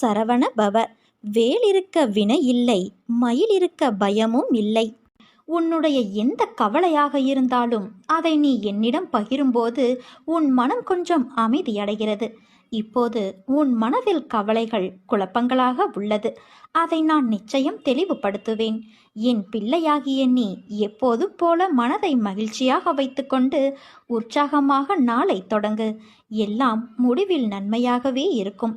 சரவண பவ. வேலிருக்க வினை இல்லை மயில் இருக்க பயமும் இல்லை. உன்னுடைய எந்த கவலையாக இருந்தாலும் அதை நீ என்னிடம் பகிரும்போது உன் மனம் கொஞ்சம் அமைதியடைகிறது. இப்போது உன் மனதில் கவலைகள் குழப்பங்களாக உள்ளது. அதை நான் நிச்சயம் தெளிவுபடுத்துவேன். என் பிள்ளையாகிய நீ எப்போதும் போல மனதை மகிழ்ச்சியாக வைத்துக்கொண்டு உற்சாகமாக நாளை தொடங்கு. எல்லாம் முடிவில் நன்மையாகவே இருக்கும்.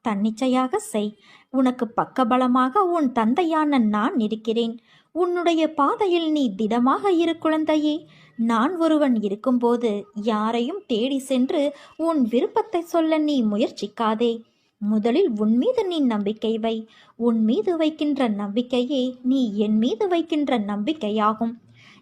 தன்னிச்சையாக செய். உனக்கு பக்கபலமாக உன் தந்தையான நான் இருக்கிறேன். உன்னுடைய பாதையில் நீ திடமாக இரு குழந்தையே. நான் ஒருவன் இருக்கும்போது யாரையும் தேடி சென்று உன் விருப்பத்தை சொல்ல நீ முயற்சிக்காதே. முதலில் உன் மீது நீ நம்பிக்கை வை. உன் மீது வைக்கின்ற நம்பிக்கையே நீ என் மீது வைக்கின்ற நம்பிக்கையாகும்.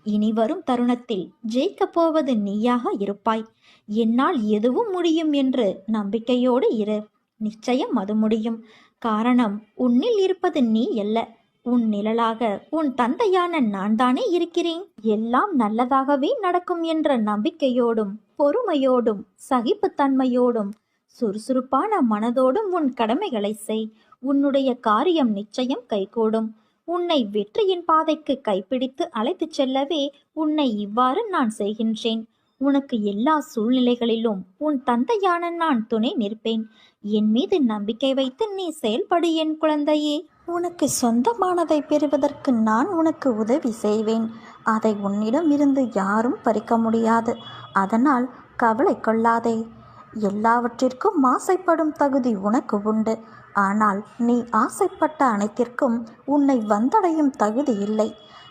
இனி வரும் தருணத்தில் ஜெயிக்கப் போவது நீயாக இருப்பாய். என்னால் எதுவும் முடியும் என்று நம்பிக்கையோடு இரு. நிச்சயம் அது முடியும். காரணம் உன்னில் இருப்பது நீ அல்ல. உன் நிழலாக உன் தந்தையான நான் தானே இருக்கிறேன். எல்லாம் நல்லதாகவே நடக்கும் என்ற நம்பிக்கையோடும் பொறுமையோடும் சகிப்புத்தன்மையோடும் சுறுசுறுப்பான மனதோடும் உன் கடமைகளை செய். உன்னுடைய காரியம் நிச்சயம் கைகூடும். உன்னை வெற்றியின் பாதைக்கு கைப்பிடித்து அழைத்துச் செல்லவே உன்னை இவ்வாறு நான் செய்கின்றேன். உனக்கு எல்லா சூழ்நிலைகளிலும் உன் தந்தையான நான் துணை நிற்பேன். என் மீது நம்பிக்கை வைத்து நீ செயல்படு என் குழந்தையே. உனக்கு சொந்தமானதை பெறுவதற்கு நான் உனக்கு உதவி செய்வேன். அதை உன்னிடம் இருந்து யாரும் பறிக்க முடியாது. அதனால் கவலை கொள்ளாதே. எல்லாவற்றிற்கும் ஆசைப்படும் தகுதி உனக்கு உண்டு. ஆனால் நீ ஆசைப்பட்ட அனைத்திற்கும் உன்னை வந்தடையும் தகுதி இல்லை.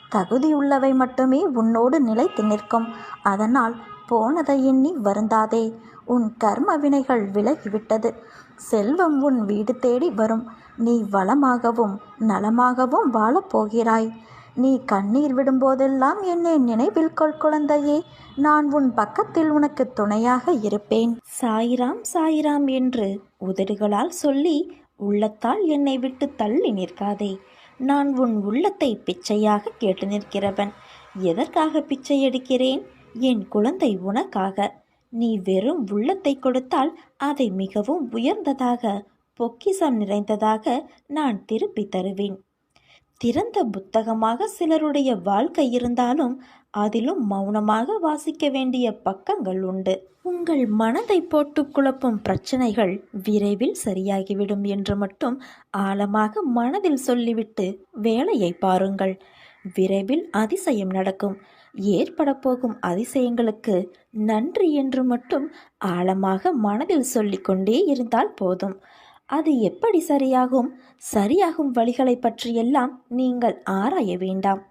தகுதி உள்ளவை மட்டுமே உன்னோடு நிலைத்து நிற்கும். அதனால் போனதை எண்ணி வருந்தாதே. உன் கர்ம வினைகள் விலகிவிட்டது. செல்வம் உன் வீடு தேடி வரும். நீ வளமாகவும் நலமாகவும் வாழப்போகிறாய் நீ கண்ணீர் விடும்போதெல்லாம் என்னை நினைவில் கொள் குழந்தையே. நான் உன் பக்கத்தில் உனக்கு துணையாக இருப்பேன். சாயிராம் சாயிராம் என்று உதடுகளால் சொல்லி உள்ளத்தால் என்னை விட்டு தள்ளி நிற்காதே. நான் உன் உள்ளத்தை பிச்சையாக கேட்டு நிற்கிறவன். எதற்காக பிச்சை எடுக்கிறேன்? என் குழந்தை உனக்காக. நீ வெறும் உள்ளத்தை கொடுத்தால் அதை மிகவும் உயர்ந்ததாக பொக்கிசம் நிறைந்ததாக நான் திருப்பி தருவேன். திறந்த புத்தகமாக சிலருடைய வாழ்க்கை இருந்தாலும் அதிலும் மௌனமாக வாசிக்க வேண்டிய பக்கங்கள் உண்டு. உங்கள் மனதை போட்டு குழப்பும் பிரச்சனைகள் விரைவில் சரியாகிவிடும் என்று மட்டும் ஆழமாக மனதில் சொல்லிவிட்டு வேலையை பாருங்கள். விரைவில் அதிசயம் நடக்கும். ஏற்படப்போகும் அதிசயங்களுக்கு நன்றி என்று மட்டும் ஆழமாக மனதில் சொல்லிக்கொண்டே இருந்தால் போதும். அது எப்படி சரியாகும்? சரியாகும் வழிகளை பற்றியெல்லாம் நீங்கள் ஆராய வேண்டாம்.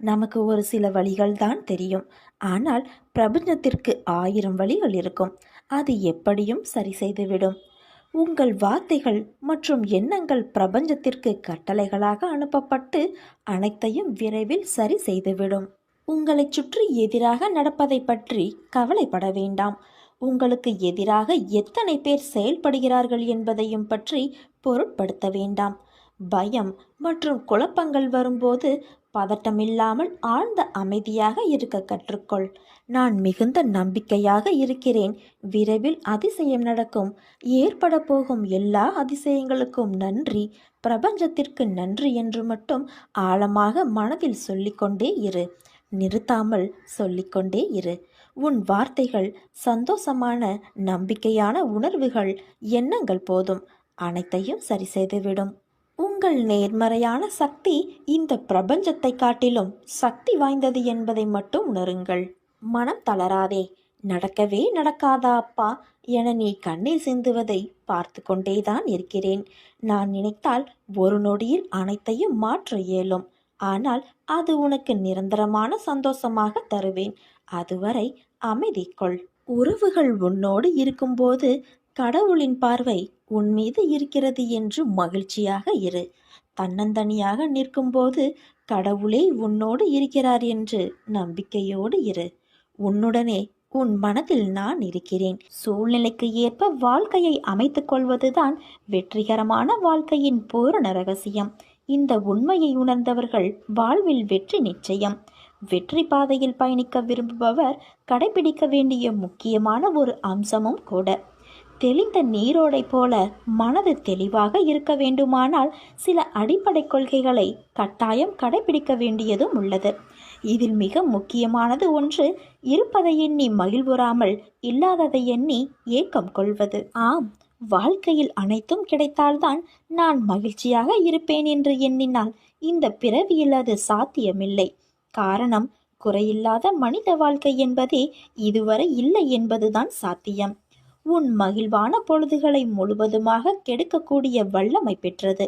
நமக்கு ஒரு சில வழிகள் தான் தெரியும். ஆனால் பிரபஞ்சத்திற்கு ஆயிரம் வழிகள் இருக்கும். அது எப்படியும் சரி செய்துவிடும். உங்கள் வார்த்தைகள் மற்றும் எண்ணங்கள் பிரபஞ்சத்திற்கு கட்டளைகளாக அனுப்பப்பட்டு அனைத்தையும் விரைவில் சரி செய்துவிடும். உங்களை சுற்றி எதிராக நடப்பதை பற்றி கவலைப்பட வேண்டாம். உங்களுக்கு எதிராக எத்தனை பேர் செயல்படுகிறார்கள் என்பதையும் பற்றி பொருட்படுத்த வேண்டாம். பயம் மற்றும் குழப்பங்கள் வரும்போது பதட்டமில்லாமல் ஆழ்ந்த அமைதியாக இருக்க கற்றுக்கொள். நான் மிகுந்த நம்பிக்கையாக இருக்கிறேன். விரைவில் அதிசயம் நடக்கும். ஏற்பட போகும் எல்லா அதிசயங்களுக்கும் நன்றி. பிரபஞ்சத்திற்கு நன்றி என்று மட்டும் ஆழமாக மனதில் சொல்லிக்கொண்டே இரு. நிறுத்தாமல் சொல்லிக்கொண்டே இரு. உன் வார்த்தைகள் சந்தோஷமான நம்பிக்கையான உணர்வுகள் எண்ணங்கள் போதும். அனைத்தையும் சரி செய்துவிடும். உங்கள் நேர்மறையான சக்தி இந்த பிரபஞ்சத்தை காட்டிலும் சக்தி வாய்ந்தது என்பதை மட்டும் உணருங்கள். மனம் தளராதே. நடக்கவே நடக்காதா அப்பா? என நீ கண்ணீர் சிந்துவதை பார்த்து கொண்டேதான் இருக்கிறேன். நான் நினைத்தால் ஒரு நொடியில் அனைத்தையும் மாற்ற இயலும். ஆனால் அது உனக்கு நிரந்தரமான சந்தோஷமாக தருவேன். அதுவரை அமைதி கொள் உறவுகள் உன்னோடு இருக்கும்போது கடவுளின் பார்வை உன் மீது இருக்கிறது என்று மகிழ்ச்சியாக இரு. தன்னந்தனியாக நிற்கும்போது கடவுளே உன்னோடு இருக்கிறார் என்று நம்பிக்கையோடு இரு. உன்னுடனே உன் மனதில் நான் இருக்கிறேன். சூழ்நிலைக்கு ஏற்ப வாழ்க்கையை அமைத்துக் கொள்வதுதான் வெற்றிகரமான வாழ்க்கையின் பூரண ரகசியம். இந்த உண்மையை உணர்ந்தவர்கள் வாழ்வில் வெற்றி நிச்சயம். வெற்றி பாதையில் பயணிக்க விரும்புபவர் கடைபிடிக்க வேண்டிய முக்கியமான ஒரு அம்சமும் கூட. தெளிந்த நீரோடை போல மனது தெளிவாக இருக்க வேண்டுமானால் சில அடிப்படை கொள்கைகளை கட்டாயம் கடைபிடிக்க வேண்டியதும் உள்ளது. இதில் மிக முக்கியமானது ஒன்று இருப்பதை எண்ணி மகிழ்வுறாமல் இல்லாததை எண்ணி ஏக்கம் கொள்வது. ஆம் வாழ்க்கையில் அனைத்தும் கிடைத்தால்தான் நான் மகிழ்ச்சியாக இருப்பேன் என்று எண்ணினால் இந்த பிறவியில் அது சாத்தியமில்லை. காரணம் குறையில்லாத மனித வாழ்க்கை என்பதே இதுவரை இல்லை என்பதுதான் சாத்தியம். உன் மகிழ்வான பொழுதுகளை முழுவதுமாக கெடுக்கக்கூடிய வல்லமை பெற்றது.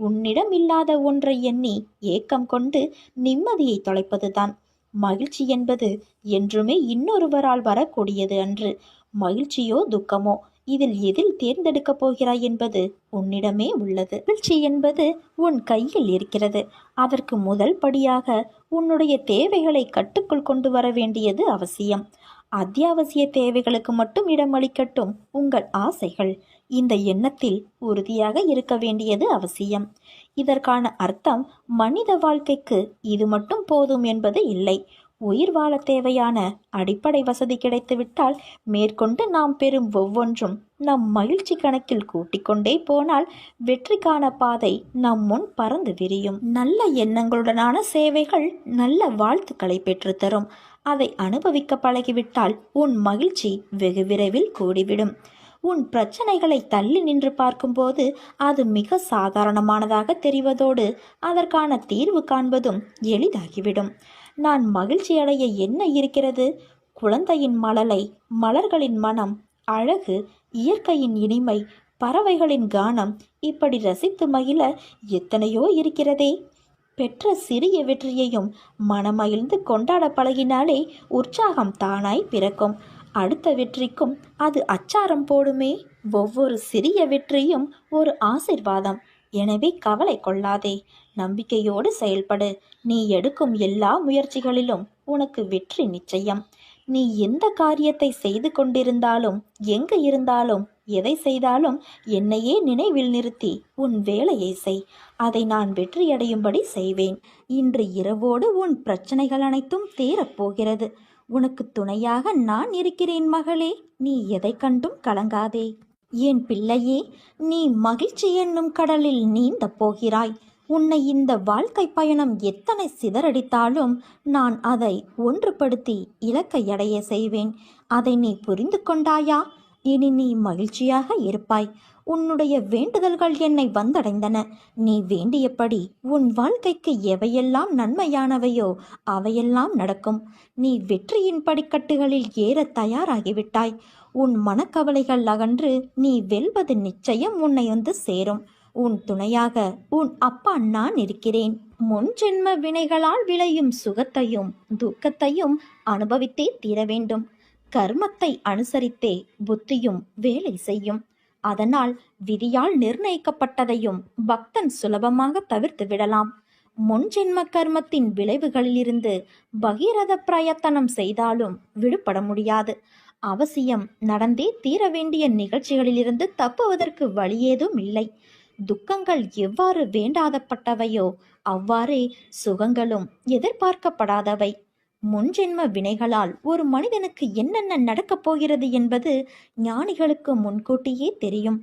உன்னிடம் இல்லாத ஒன்றை எண்ணி ஏக்கம் கொண்டு நிம்மதியை தொலைப்பதுதான். மகிழ்ச்சி என்பது என்றுமே இன்னொருவரால் வரக்கூடியது அன்று. மகிழ்ச்சியோ துக்கமோ இதில் எதில் தேர்ந்தெடுக்கப் போகிறாய் என்பது உன்னிடமே உள்ளது. மகிழ்ச்சி என்பது உன் கையில் இருக்கிறது. அதற்கு முதல் படியாக உன்னுடைய தேவைகளை கட்டுக்குள் கொண்டு வர வேண்டியது அவசியம். அத்தியாவசிய தேவைகளுக்கு மட்டும் இடமளிக்கட்டும் உங்கள் ஆசைகள். இந்த எண்ணத்தில் உறுதியாக இருக்க வேண்டியது அவசியம். இதற்கான அர்த்தம் மனித வாழ்க்கைக்கு இது மட்டும் போதும் என்பது இல்லை. உயிர் வாழ தேவையான அடிப்படை வசதி கிடைத்துவிட்டால் மேற்கொண்டு நாம் பெறும் ஒவ்வொன்றும் நம் மகிழ்ச்சி கணக்கில் கூட்டிக்கொண்டே போனால் வெற்றிக்கான பாதை நம் முன் பறந்து விரியும். நல்ல எண்ணங்களுடனான சேவைகள் நல்ல வாழ்த்துக்களை பெற்றுத்தரும். அதை அனுபவிக்க பழகிவிட்டால் உன் மகிழ்ச்சி வெகு விரைவில் கூடிவிடும். உன் பிரச்சனைகளை தள்ளி நின்று பார்க்கும்போது அது மிக சாதாரணமானதாக தெரிவதோடு அதற்கான தீர்வு காண்பதும் எளிதாகிவிடும். நான் மகிழ்ச்சி அடைய என்ன இருக்கிறது? குழந்தையின் மலலை மலர்களின் மனம் அழகு இயற்கையின் இனிமை பறவைகளின் கானம் இப்படி ரசித்து மகிழ எத்தனையோ இருக்கிறதே. பெற்ற சிறிய வெற்றியையும் மனமகிழ்ந்து கொண்டாட பழகினாலே உற்சாகம் தானாய் பிறக்கும். அடுத்த வெற்றிக்கும் அது அச்சாரம் போடுமே. ஒவ்வொரு சிறிய வெற்றியும் ஒரு ஆசிர்வாதம். எனவே கவலை கொள்ளாதே. நம்பிக்கையோடு செயல்படு. நீ எடுக்கும் எல்லா முயற்சிகளிலும் உனக்கு வெற்றி நிச்சயம். நீ எந்த காரியத்தை செய்து கொண்டிருந்தாலும் எங்கு இருந்தாலும் எதை செய்தாலும் என்னையே நினைவில் நிறுத்தி உன் வேலையை செய். அதை நான் வெற்றியடையும்படி செய்வேன். இன்று இரவோடு உன் பிரச்சனைகள் அனைத்தும் தீரப்போகிறது. உனக்கு துணையாக நான் இருக்கிறேன் மகளே. நீ எதை கண்டும் கலங்காதே. என் பிள்ளையே நீ மகிழ்ச்சி என்னும் கடலில் நீந்த போகிறாய். உன்னை இந்த வாழ்க்கை பயணம் எத்தனை சிதறடித்தாலும் நான் அதை ஒன்றுபடுத்தி இலக்கை அடைய செய்வேன். அதை நீ புரிந்து கொண்டாயா? இனி நீ மகிழ்ச்சியாக இருப்பாய். உன்னுடைய வேண்டுதல்கள் என்னை வந்தடைந்தன. நீ வேண்டியபடி உன் வாழ்க்கைக்கு எவையெல்லாம் நன்மையானவையோ அவையெல்லாம் நடக்கும். நீ வெற்றியின் படிக்கட்டுகளில் ஏற தயாராகிவிட்டாய். உன் மனக்கவலைகள் அகன்று நீ வெல்வது நிச்சயம் உன்னை வந்து சேரும். உன் துணையாக உன் அப்பா நான் இருக்கிறேன். முன் ஜென்ம வினைகளால் விளையும் சுகத்தையும் துக்கத்தையும் அனுபவித்தே தீர வேண்டும் கர்மத்தை அனுசரித்தே புத்தியும் வேலை செய்யும். அதனால் விதியால் நிர்ணயிக்கப்பட்டதையும் பக்தன் சுலபமாக தவிர்த்து விடலாம். முன்ஜென்ம கர்மத்தின் விளைவுகளிலிருந்து பகீரத பிரயத்தனம் செய்தாலும் விடுபட முடியாது. அவசியம் நடந்தே தீர வேண்டிய நிகழ்ச்சிகளிலிருந்து தப்புவதற்கு வழியேதும் இல்லை. துக்கங்கள் எவ்வாறு வேண்டாதப்பட்டவையோ அவ்வாறே சுகங்களும் எதிர்பார்க்கப்படாதவை. முன்ஜென்ம வினைகளால் ஒரு மனிதனுக்கு என்னென்ன நடக்கப் போகிறது என்பது ஞானிகளுக்கு முன்கூட்டியே தெரியும்.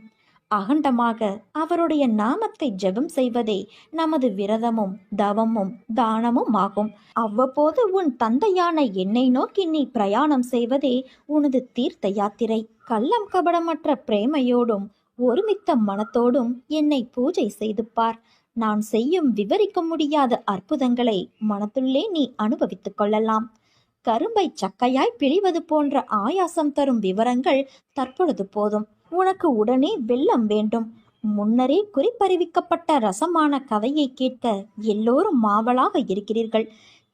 அகண்டமாக அவருடைய நாமத்தை ஜெபம் செய்வதே நமது விரதமும் தவமும் தானமும் ஆகும் அவ்வப்போது உன் தந்தையான என்னை நோக்கி நீ பிரயாணம் செய்வதே உனது தீர்த்த யாத்திரை. கள்ளம் கபடமற்ற பிரேமையோடும் ஒருமித்த மனத்தோடும் என்னை பூஜை செய்து பார் நான் செய்யும் விவரிக்க முடியாத அற்புதங்களை மனத்துள்ளே நீ அனுபவித்துக் கொள்ளலாம். கரும்பை சக்கையாய் பிழிவது போன்ற ஆயாசம் தரும் விவரங்கள் தற்பொழுது போதும். உனக்கு உடனே வெள்ளம் வேண்டும். முன்னரே குறிப்பறிவிக்கப்பட்ட ரசமான கதையை கேட்க எல்லோரும் மாவலாக இருக்கிறீர்கள்.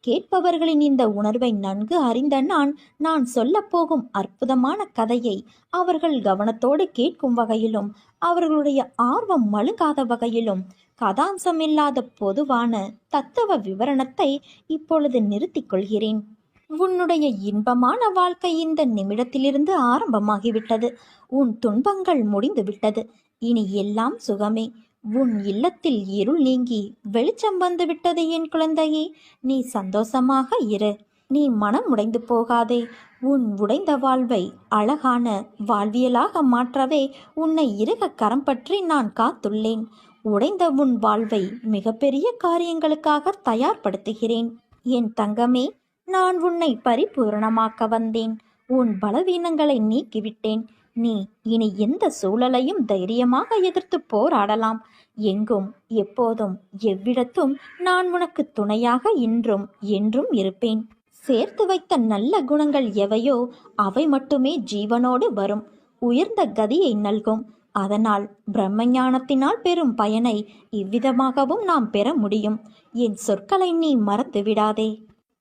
கேட்பவர்களின் இந்த உணர்வை நன்கு அறிந்த நான் நான் சொல்லப்போகும் அற்புதமான கதையை அவர்கள் கவனத்தோடு கேட்கும் வகையிலும் அவர்களுடைய ஆர்வம் மழுங்காத வகையிலும் கதாம்சமில்லாத பொதுவான தத்துவ விவரணத்தை இப்பொழுது நிறுத்திக் கொள்கிறேன் உன்னுடைய இன்பமான வாழ்க்கை இந்த நிமிடத்திலிருந்து ஆரம்பமாகிவிட்டது. உன் துன்பங்கள் முடிந்து விட்டது இனி எல்லாம் சுகமே. உன் இல்லத்தில் இருள் நீங்கி வெளிச்சம் வந்து விட்டது என் குழந்தையே. நீ சந்தோஷமாக இரு. நீ மனம் உடைந்து போகாதே. உன் உடைந்த வாழ்வை அழகான வாழ்வியலாக மாற்றவே உன்னை இருக கரம் பற்றி நான் காத்துள்ளேன். உடைந்த உன் வாழ்வை மிகப்பெரிய காரியங்களுக்காக தயார்படுத்துகிறேன். என் தங்கமே நான் உன்னை பரிபூரணமாக்க வந்தேன். உன் பலவீனங்களை நீக்கிவிட்டேன். நீ இனி எந்த சூழலையும் தைரியமாக எதிர்த்து போராடலாம். எங்கும் எப்போதும் எவ்விடத்தும் நான் உனக்கு துணையாக இன்றும் என்றும் இருப்பேன். சேர்த்து வைத்த நல்ல குணங்கள் எவையோ அவை மட்டுமே ஜீவனோடு வரும். உயர்ந்த கதியை நல்கும். அதனால் பிரம்மஞானத்தினால் பெறும் பயனை இவ்விதமாகவும் நாம் பெற முடியும். என் சொற்களை நீ மறந்து விடாதே.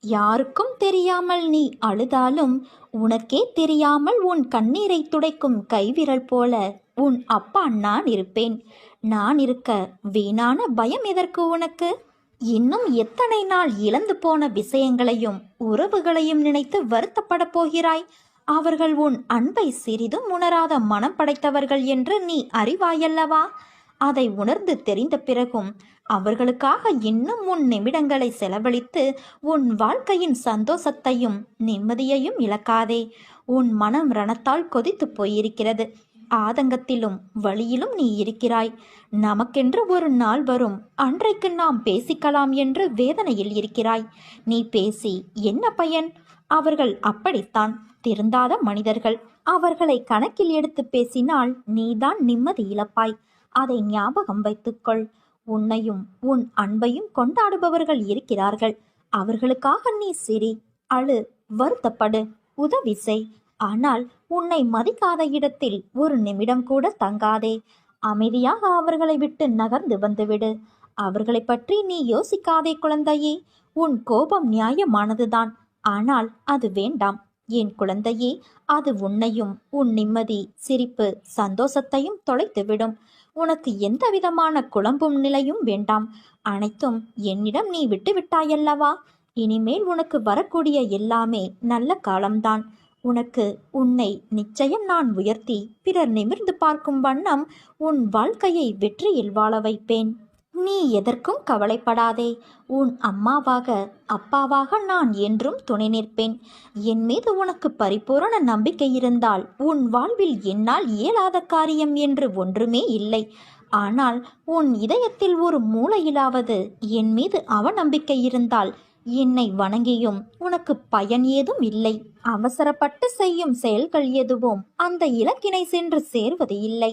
யாருக்கும் தெரியாமல் நீ அழுதாலும் உனக்கே தெரியாமல் உன் கண்ணீரை துடைக்கும் கைவிரல் போல உன் அப்பா நான் இருப்பேன். நான் இருக்க வீணான பயம் எதற்கு உனக்கு? இன்னும் எத்தனை நாள் இழந்து போன விஷயங்களையும் உறவுகளையும் நினைத்து வருத்தப்பட போகிறாய்? அவர்கள் உன் அன்பை சிறிதும் உணராத மனம் படைத்தவர்கள் என்று நீ அறிவாயல்லவா? அதை உணர்ந்து தெரிந்த பிறகும் அவர்களுக்காக இன்னும் உன் நிமிடங்களை செலவழித்து உன் வாழ்க்கையின் சந்தோஷத்தையும் நிம்மதியையும் இழக்காதே. உன் மனம் ரணத்தால் கொதித்து போயிருக்கிறது. ஆதங்கத்திலும் வழியிலும் நீ இருக்கிறாய். நமக்கென்று ஒரு நாள் வரும். அன்றைக்கு நாம் பேசிக்கலாம் என்று வேதனையில் இருக்கிறாய். நீ பேசி என்ன பயன்? அவர்கள் அப்படித்தான். திருந்தாத மனிதர்கள். அவர்களை கணக்கில் எடுத்து பேசினால் நீதான் நிம்மதி இழப்பாய். அதை ஞாபகம் வைத்துக்கொள். உன்னையும் உன் அன்பையும் கொண்டாடுபவர்கள் இருக்கிறார்கள். அவர்களுக்காக நீ சிரி அழு வருத்தப்படு உதவி செய். ஆனால் உன்னை மதிக்காத இடத்தில் ஒரு நிமிடம் கூட தங்காதே. அமைதியாக அவர்களை விட்டு நகர்ந்து வந்துவிடு. அவர்களை பற்றி நீ யோசிக்காதே குழந்தையே. உன் கோபம் நியாயமானதுதான். ஆனால் அது வேண்டாம். என் குழந்தையே அது உன்னையும் உன் நிம்மதி சிரிப்பு சந்தோஷத்தையும் தொலைத்துவிடும். உனக்கு எந்த விதமான குழம்பும் நிலையும் வேண்டாம். அனைத்தும் என்னிடம் நீ விட்டுவிட்டாயல்லவா? இனிமேல் உனக்கு வரக்கூடிய எல்லாமே நல்ல காலம்தான். உனக்கு உன்னை நிச்சயம் நான் உயர்த்தி பிறர் நிமிர்ந்து பார்க்கும் வண்ணம் உன் வாழ்க்கையை வெற்றியில் வாழ வைப்பேன். நீ எதற்கும் கவலைப்படாதே. உன் அம்மாவாக அப்பாவாக நான் என்றும் துணை நிற்பேன். என் மீது உனக்கு பரிபூரண நம்பிக்கை இருந்தால் உன் வாழ்வில் என்னால் இயலாத காரியம் என்று ஒன்றுமே இல்லை. ஆனால் உன் இதயத்தில் ஒரு மூலையிலாவது என் மீது அவநம்பிக்கை இருந்தால் என்னை வணங்கியும் உனக்கு பயன் ஏதும் இல்லை. அவசரப்பட்டு செய்யும் செயல்கள் எதுவும் அந்த இலக்கினை சென்று சேர்வது இல்லை.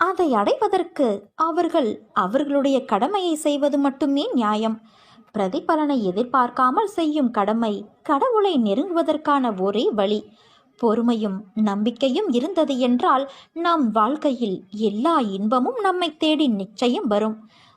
அதை அடைவதற்கு அவர்கள் அவர்களுடைய கடமையை செய்வது மட்டுமே நியாயம். பிரதிபலனை எதிர்பார்க்காமல் செய்யும் கடமை கடவுளை நெருங்குவதற்கான ஒரே வழி. பொறுமையும் நம்பிக்கையும் இருந்தது என்றால் நம் வாழ்க்கையில் எல்லா இன்பமும் நம்மை தேடி நிச்சயம் வரும்.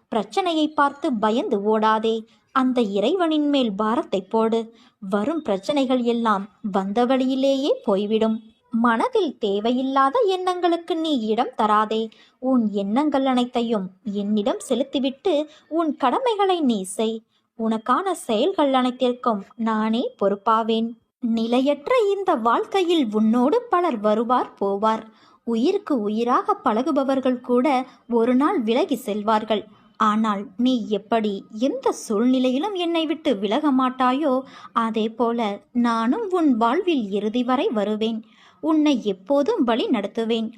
பிரச்சனையை பார்த்து பயந்து ஓடாதே. அந்த இறைவனின் மேல் பாரத்தை போடு. வரும் பிரச்சனைகள் எல்லாம் வந்த வழியிலேயே போய்விடும். மனதில் தேவையில்லாத எண்ணங்களுக்கு நீ இடம் தராதே. உன் எண்ணங்கள் அனைத்தையும் என்னிடம் செலுத்திவிட்டு உன் கடமைகளை நீ செய். உனக்கான செயல்கள் அனைத்திற்கும் நானே பொறுப்பாவேன். நிலையற்ற இந்த வாழ்க்கையில் உன்னோடு பலர் வருவார் போவார். உயிருக்கு உயிராக பழகுபவர்கள் கூட ஒரு நாள் விலகி செல்வார்கள். ஆனால் நீ எப்படி எந்த சூழ்நிலையிலும் என்னை விட்டு விலக மாட்டாயோ அதே போல நானும் உன் வாழ்வில் இறுதி வரை வருவேன். உன்னை எப்போதும் வழி நடத்துவேன்